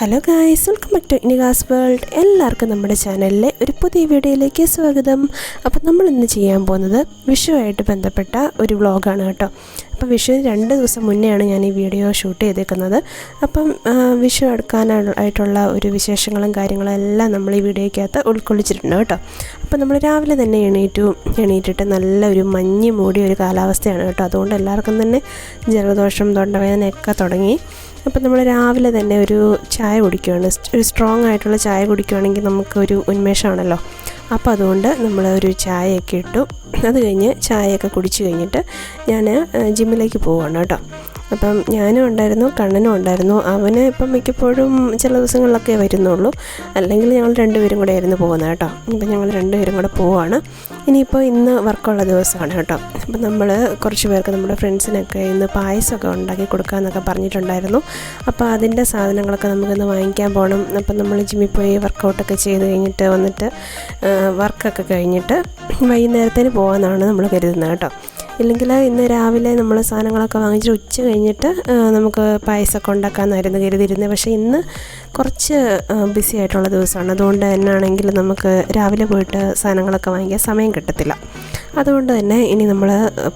Hello guys welcome back to ഇനിഗാസ് world എല്ലാവർക്കും നമ്മുടെ ചാനലിലെ ഒരു പുതിയ വീഡിയോയിലേക്ക് സ്വാഗതം. അപ്പോൾ നമ്മൾ ഇന്ന് ചെയ്യാൻ പോകുന്നത് വിഷുവായിട്ട് ബന്ധപ്പെട്ട ഒരു വ്ളോഗാണ് കേട്ടോ. അപ്പോൾ വിഷു രണ്ട് ദിവസം മുന്നെയാണ് ഞാൻ ഈ വീഡിയോ ഷൂട്ട് ചെയ്തേക്കുന്നത്. അപ്പം വിഷു എടുക്കാനായിട്ടുള്ള ഒരു വിശേഷങ്ങളും കാര്യങ്ങളും എല്ലാം നമ്മൾ ഈ വീഡിയോയ്ക്കകത്ത് ഉൾക്കൊള്ളിച്ചിട്ടുണ്ട് കേട്ടോ. അപ്പോൾ നമ്മൾ രാവിലെ തന്നെ എണീറ്റു എണീറ്റിട്ട് നല്ല ഒരു മഞ്ഞ് മൂടിയ ഒരു കാലാവസ്ഥയാണ് കേട്ടോ. അതുകൊണ്ട് എല്ലാവർക്കും തന്നെ ജലദോഷം തൊണ്ടവേദനയൊക്കെ തുടങ്ങി. അപ്പം നമ്മൾ രാവിലെ തന്നെ ഒരു ചായ കുടിക്കുകയാണ് ഒരു സ്ട്രോങ് ആയിട്ടുള്ള ചായ കുടിക്കുകയാണെങ്കിൽ നമുക്കൊരു ഉന്മേഷമാണല്ലോ. അപ്പോൾ അതുകൊണ്ട് നമ്മൾ ഒരു ചായയൊക്കെ ഇട്ടു. അത് കഴിഞ്ഞ് ചായയൊക്കെ കുടിച്ച് കഴിഞ്ഞിട്ട് ഞാൻ ജിമ്മിലേക്ക് പോവുകയാണ് കേട്ടോ. അപ്പം ഞാനും ഉണ്ടായിരുന്നു കണ്ണനും ഉണ്ടായിരുന്നു. അവന് ഇപ്പം മിക്കപ്പോഴും ചില ദിവസങ്ങളിലൊക്കെ വരുന്നുള്ളൂ. അല്ലെങ്കിൽ ഞങ്ങൾ രണ്ടുപേരും കൂടെ ആയിരുന്നു പോകുന്നത് കേട്ടോ. ഇപ്പം ഞങ്ങൾ രണ്ടുപേരും കൂടെ പോവാണ്. ഇനിയിപ്പോൾ ഇന്ന് വർക്കുള്ള ദിവസമാണ് കേട്ടോ. അപ്പം നമ്മൾ കുറച്ച് പേർക്ക് നമ്മുടെ ഫ്രണ്ട്സിനൊക്കെ ഇന്ന് പായസമൊക്കെ ഉണ്ടാക്കി കൊടുക്കാമെന്നൊക്കെ പറഞ്ഞിട്ടുണ്ടായിരുന്നു. അപ്പോൾ അതിന്റെ സാധനങ്ങളൊക്കെ നമുക്കിന്ന് വാങ്ങിക്കാൻ പോകണം. അപ്പം നമ്മൾ ജിമ്മിൽ പോയി വർക്കൗട്ടൊക്കെ ചെയ്ത് കഴിഞ്ഞിട്ട് വന്നിട്ട് വർക്കൊക്കെ കഴിഞ്ഞിട്ട് വൈകുന്നേരത്തേന് പോകാമെന്നാണ് നമ്മൾ കരുതുന്നത് കേട്ടോ. ഇല്ലെങ്കിൽ ഇന്ന് രാവിലെ നമ്മൾ സാധനങ്ങളൊക്കെ വാങ്ങിച്ചിട്ട് ഉച്ച കഴിഞ്ഞിട്ട് നമുക്ക് പായസമൊക്കെ ഉണ്ടാക്കാമെന്നായിരുന്നു കരുതിയിരുന്നത് പക്ഷേ ഇന്ന് കുറച്ച് ബിസി ആയിട്ടുള്ള ദിവസമാണ്. അതുകൊണ്ട് തന്നെ ആണെങ്കിൽ നമുക്ക് രാവിലെ പോയിട്ട് സാധനങ്ങളൊക്കെ വാങ്ങിക്കാൻ സമയം കിട്ടത്തില്ല. അതുകൊണ്ട് തന്നെ ഇനി നമ്മൾ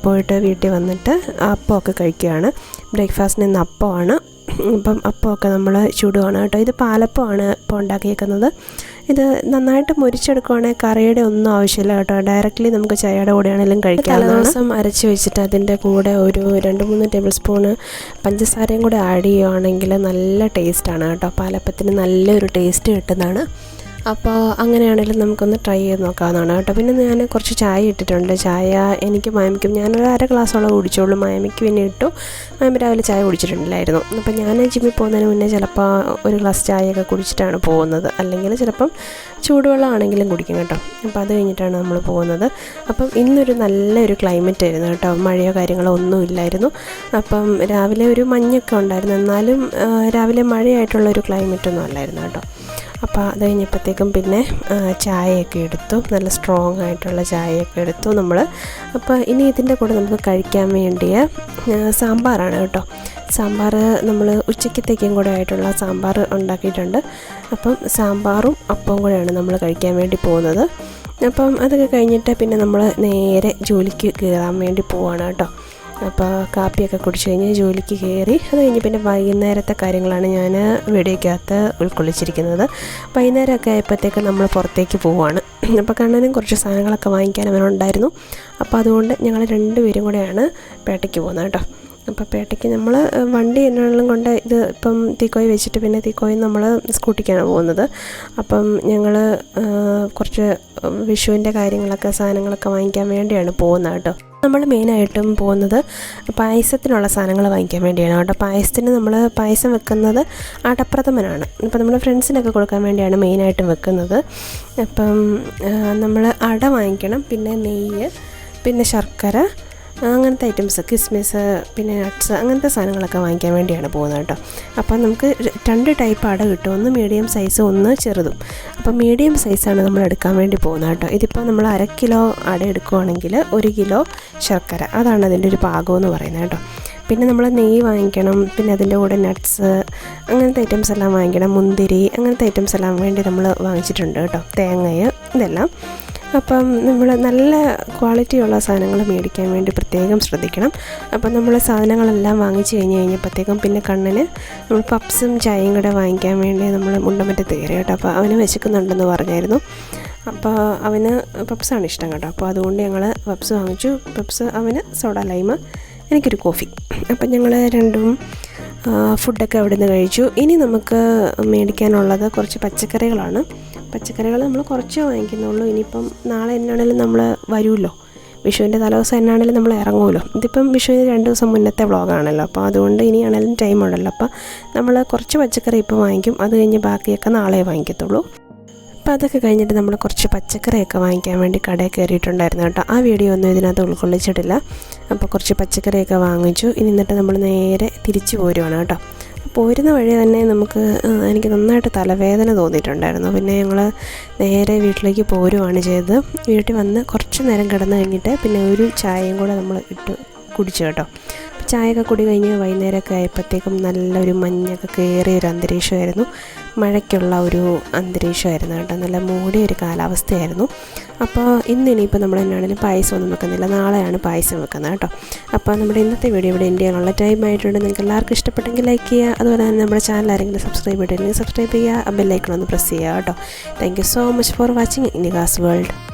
പോയിട്ട് വീട്ടിൽ വന്നിട്ട് അപ്പമൊക്കെ കഴിക്കുകയാണ്. ബ്രേക്ക്ഫാസ്റ്റിന് ഇന്ന് അപ്പമാണ്. ഇപ്പം അപ്പമൊക്കെ നമ്മൾ ചൂടുകയാണ് കേട്ടോ. ഇത് പാലപ്പമാണ് ഇപ്പോൾ ഉണ്ടാക്കിയേക്കുന്നത്. ഇത് നന്നായിട്ട് മുരിച്ചെടുക്കുവാണെങ്കിൽ കറിയുടെ ഒന്നും ആവശ്യമില്ല കേട്ടോ. ഡയറക്റ്റ്ലി നമുക്ക് ചായയുടെ കൂടെയാണെങ്കിലും കഴിക്കാം ദിവസം അരച്ച് വെച്ചിട്ട് അതിന്റെ കൂടെ ഒരു രണ്ട് മൂന്ന് ടേബിൾ സ്പൂണ് പഞ്ചസാരയും കൂടെ ആഡ് ചെയ്യുവാണെങ്കിൽ നല്ല ടേസ്റ്റാണ് കേട്ടോ. പാലപ്പത്തിന് നല്ലൊരു ടേസ്റ്റ് കിട്ടുന്നതാണ്. അപ്പോൾ അങ്ങനെയാണെങ്കിലും നമുക്കൊന്ന് ട്രൈ ചെയ്ത് നോക്കാവുന്നതാണ് കേട്ടോ. പിന്നെ ഞാൻ കുറച്ച് ചായ ഇട്ടിട്ടുണ്ട്. ചായ എനിക്ക് മായമിക്കും ഞാനൊരു അര ഗ്ലാസ്സോളം കുടിച്ചോളൂ. മായമിക്ക് പിന്നെ ഇട്ടു. മയമ്പ് രാവിലെ ചായ കുടിച്ചിട്ടുണ്ടായിരുന്നു. അപ്പോൾ ഞാൻ ജിമ്മിൽ പോകുന്നതിന് മുന്നേ ചിലപ്പോൾ ഒരു ഗ്ലാസ് ചായയൊക്കെ കുടിച്ചിട്ടാണ് പോകുന്നത്. അല്ലെങ്കിൽ ചിലപ്പം ചൂടുവെള്ളമാണെങ്കിലും കുടിക്കും കേട്ടോ. അപ്പോൾ അത് കഴിഞ്ഞിട്ടാണ് നമ്മൾ പോകുന്നത്. അപ്പം ഇന്നൊരു നല്ലൊരു ക്ലൈമറ്റ് ആയിരുന്നു കേട്ടോ. മഴയോ കാര്യങ്ങളോ ഒന്നും ഇല്ലായിരുന്നു. അപ്പം രാവിലെ ഒരു മഞ്ഞൊക്കെ ഉണ്ടായിരുന്നു. എന്നാലും രാവിലെ മഴയായിട്ടുള്ള ഒരു ക്ലൈമറ്റ് ഒന്നും അല്ലായിരുന്നു കേട്ടോ. അപ്പോൾ അത് കഴിഞ്ഞപ്പോഴത്തേക്കും പിന്നെ ചായയൊക്കെ എടുത്തു. നല്ല സ്ട്രോങ് ആയിട്ടുള്ള ചായയൊക്കെ എടുത്തു നമ്മൾ അപ്പോൾ ഇനി ഇതിന്റെ കൂടെ നമുക്ക് കഴിക്കാൻ വേണ്ടിയ സാമ്പാറാണ് കേട്ടോ. സാമ്പാർ നമ്മൾ ഉച്ചക്കത്തേക്കും കൂടെ ആയിട്ടുള്ള സാമ്പാർ ഉണ്ടാക്കിയിട്ടുണ്ട്. അപ്പം സാമ്പാറും അപ്പവും കൂടെയാണ് നമ്മൾ കഴിക്കാൻ വേണ്ടി പോകുന്നത്. അപ്പം അതൊക്കെ കഴിഞ്ഞിട്ട് പിന്നെ നമ്മൾ നേരെ ജോലിക്ക് കയറാൻ വേണ്ടി പോവാണ് കേട്ടോ. അപ്പോൾ കാപ്പിയൊക്കെ കുടിച്ച് കഴിഞ്ഞ് ജോലിക്ക് കയറി. അത് കഴിഞ്ഞ് പിന്നെ വൈകുന്നേരത്തെ കാര്യങ്ങളാണ് ഞാൻ വീഡിയോയ്ക്കകത്ത് ഉൾക്കൊള്ളിച്ചിരിക്കുന്നത്. വൈകുന്നേരമൊക്കെ ആയപ്പോഴത്തേക്ക് നമ്മൾ പുറത്തേക്ക് പോവുകയാണ് അപ്പോൾ കണ്ണനും കുറച്ച് സാധനങ്ങളൊക്കെ വാങ്ങിക്കാൻ അവനുണ്ടായിരുന്നു. അപ്പോൾ അതുകൊണ്ട് ഞങ്ങൾ രണ്ടുപേരും കൂടെയാണ് പേട്ടയ്ക്ക് പോകുന്നത് കേട്ടോ. അപ്പോൾ പേട്ടയ്ക്ക് നമ്മൾ വണ്ടി എന്നാണെങ്കിലും കൊണ്ട് ഇത് ഇപ്പം തീക്കോയി വെച്ചിട്ട് പിന്നെ തീക്കോയി നമ്മൾ സ്കൂട്ടിക്കാണ് പോകുന്നത്. അപ്പം ഞങ്ങൾ കുറച്ച് വിഷുവിന്റെ കാര്യങ്ങളൊക്കെ സാധനങ്ങളൊക്കെ വാങ്ങിക്കാൻ വേണ്ടിയാണ് പോകുന്നത് കേട്ടോ. നമ്മൾ മെയിനായിട്ടും പോകുന്നത് പായസത്തിനുള്ള സാധനങ്ങൾ വാങ്ങിക്കാൻ വേണ്ടിയാണ് കേട്ടോ. പായസത്തിന് നമ്മൾ പായസം വെക്കുന്നത് അടപ്രഥമനാണ്. അപ്പോൾ നമ്മൾ ഫ്രണ്ട്സിനൊക്കെ കൊടുക്കാൻ വേണ്ടിയാണ് മെയിനായിട്ടും വെക്കുന്നത്. അപ്പം നമ്മൾ അട വാങ്ങിക്കണം പിന്നെ നെയ്യ് പിന്നെ ശർക്കര അങ്ങനത്തെ ഐറ്റംസ് ക്രിസ്മസ് പിന്നെ നട്ട്സ് അങ്ങനത്തെ സാധനങ്ങളൊക്കെ വാങ്ങിക്കാൻ വേണ്ടിയാണ് പോകുന്നത് കേട്ടോ. അപ്പം നമുക്ക് രണ്ട് ടൈപ്പ് അട കിട്ടും. ഒന്ന് മീഡിയം സൈസ് ഒന്ന് ചെറുതും. അപ്പം മീഡിയം സൈസാണ് നമ്മൾ എടുക്കാൻ വേണ്ടി പോകുന്നത് കേട്ടോ. ഇതിപ്പോൾ നമ്മൾ അര കിലോ അട എടുക്കുവാണെങ്കിൽ ഒരു കിലോ ശർക്കര. അതാണ് അതിന്റെ ഒരു പാകം എന്ന് പറയുന്നത് കേട്ടോ. പിന്നെ നമ്മൾ നെയ്യ് വാങ്ങിക്കണം. പിന്നെ അതിന്റെ കൂടെ നട്ട്സ് അങ്ങനത്തെ ഐറ്റംസ് എല്ലാം വാങ്ങിക്കണം. മുന്തിരി അങ്ങനത്തെ ഐറ്റംസ് എല്ലാം വേണ്ടി നമ്മൾ വാങ്ങിച്ചിട്ടുണ്ട് കേട്ടോ. തേങ്ങയ് ഇതെല്ലാം. അപ്പം നമ്മൾ നല്ല ക്വാളിറ്റിയുള്ള സാധനങ്ങൾ മേടിക്കാൻ വേണ്ടി പ്രത്യേകം ശ്രദ്ധിക്കണം. അപ്പം നമ്മൾ സാധനങ്ങളെല്ലാം വാങ്ങിച്ച് കഴിഞ്ഞ് കഴിഞ്ഞപ്പോഴത്തേക്കും പിന്നെ കണ്ണിന് നമ്മൾ പപ്സും ചായയും കൂടെ വാങ്ങിക്കാൻ വേണ്ടി നമ്മൾ മുണ്ടമറ്റത്ത് കയറി കേട്ടോ. അപ്പോൾ അവന് വിശക്കുന്നുണ്ടെന്ന് പറഞ്ഞായിരുന്നു. അപ്പോൾ അവന് പപ്സാണ് ഇഷ്ടം കേട്ടോ. അപ്പോൾ അതുകൊണ്ട് ഞങ്ങൾ പപ്സ് വാങ്ങിച്ചു. പപ്സ് അവന് സോഡ ലൈമ് എനിക്കൊരു കോഫി. അപ്പം ഞങ്ങൾ രണ്ടും ഫുഡൊക്കെ അവിടെ നിന്ന് കഴിച്ചു. ഇനി നമുക്ക് മേടിക്കാനുള്ളത് കുറച്ച് പച്ചക്കറികളാണ്. പച്ചക്കറികൾ നമ്മൾ കുറച്ചേ വാങ്ങിക്കുന്നുള്ളൂ. ഇനിയിപ്പം നാളെ എന്നാണേലും നമ്മൾ വരുമല്ലോ. വിഷുവിന്റെ തലേദിവസം എന്നാണേലും നമ്മൾ ഇറങ്ങുമല്ലോ. ഇതിപ്പം വിഷുവിന് രണ്ട് ദിവസം മുന്നത്തെ വ്ളോഗാണല്ലോ. അപ്പോൾ അതുകൊണ്ട് ഇനിയാണേലും ടൈം ഉണ്ടല്ലോ. അപ്പോൾ നമ്മൾ കുറച്ച് പച്ചക്കറി ഇപ്പോൾ വാങ്ങിക്കും. അത് കഴിഞ്ഞ് ബാക്കിയൊക്കെ നാളെ വാങ്ങിക്കത്തുള്ളൂ. അപ്പോൾ അതൊക്കെ കഴിഞ്ഞിട്ട് നമ്മൾ കുറച്ച് പച്ചക്കറിയൊക്കെ വാങ്ങിക്കാൻ വേണ്ടി കടയിൽ കയറിയിട്ടുണ്ടായിരുന്നു കേട്ടോ. ആ വീഡിയോ ഒന്നും ഇതിനകത്ത് ഉൾക്കൊള്ളിച്ചിട്ടില്ല. അപ്പോൾ കുറച്ച് പച്ചക്കറിയൊക്കെ വാങ്ങിച്ചു. ഇനി എന്നിട്ട് നമ്മൾ നേരെ തിരിച്ചു പോരുവാണ് കേട്ടോ. പോരുന്ന വഴി തന്നെ നമുക്ക് എനിക്ക് നന്നായിട്ട് തലവേദന തോന്നിയിട്ടുണ്ടായിരുന്നു. പിന്നെ ഞങ്ങൾ നേരെ വീട്ടിലേക്ക് പോരുവാണ് ചെയ്തത്. വീട്ടിൽ വന്ന് കുറച്ച് നേരം കിടന്ന് കഴിഞ്ഞിട്ട് പിന്നെ ഒരു ചായയും കൂടെ നമ്മൾ ഇട്ട് കുടിച്ചു കേട്ടോ. ചായയൊക്കെ കുടി കഴിഞ്ഞ് വൈകുന്നേരമൊക്കെ ആയപ്പോഴത്തേക്കും നല്ലൊരു മഞ്ഞൊക്കെ കയറിയ ഒരു അന്തരീക്ഷമായിരുന്നു. മഴയ്ക്കുള്ള ഒരു അന്തരീക്ഷമായിരുന്നു കേട്ടോ. നല്ല മൂടിയ ഒരു കാലാവസ്ഥയായിരുന്നു. അപ്പോൾ ഇന്ന് ഇനിയിപ്പോൾ നമ്മൾ എന്നാണെങ്കിലും പായസം ഒന്നും വെക്കുന്നില്ല. നാളെയാണ് പായസം വെക്കുന്നത് കേട്ടോ. അപ്പോൾ നമ്മുടെ ഇന്നത്തെ വീഡിയോ ഇവിടെ എന്റെ ചെയ്യാനുള്ള ടൈം ആയിട്ടുണ്ട്. നിങ്ങൾക്ക് എല്ലാവർക്കും ഇഷ്ടപ്പെട്ടെങ്കിൽ ലൈക്ക് ചെയ്യുക. അതുപോലെ തന്നെ നമ്മുടെ ചാനൽ ആരെങ്കിലും സബ്സ്ക്രൈബ് ചെയ്തിട്ടുണ്ടെങ്കിൽ സബ്സ്ക്രൈബ് ചെയ്യുക. ബെല്ലൈക്കൺ ഒന്ന് പ്രസ് ചെയ്യുക കേട്ടോ. Thank so much for watching ഇനികാസ് world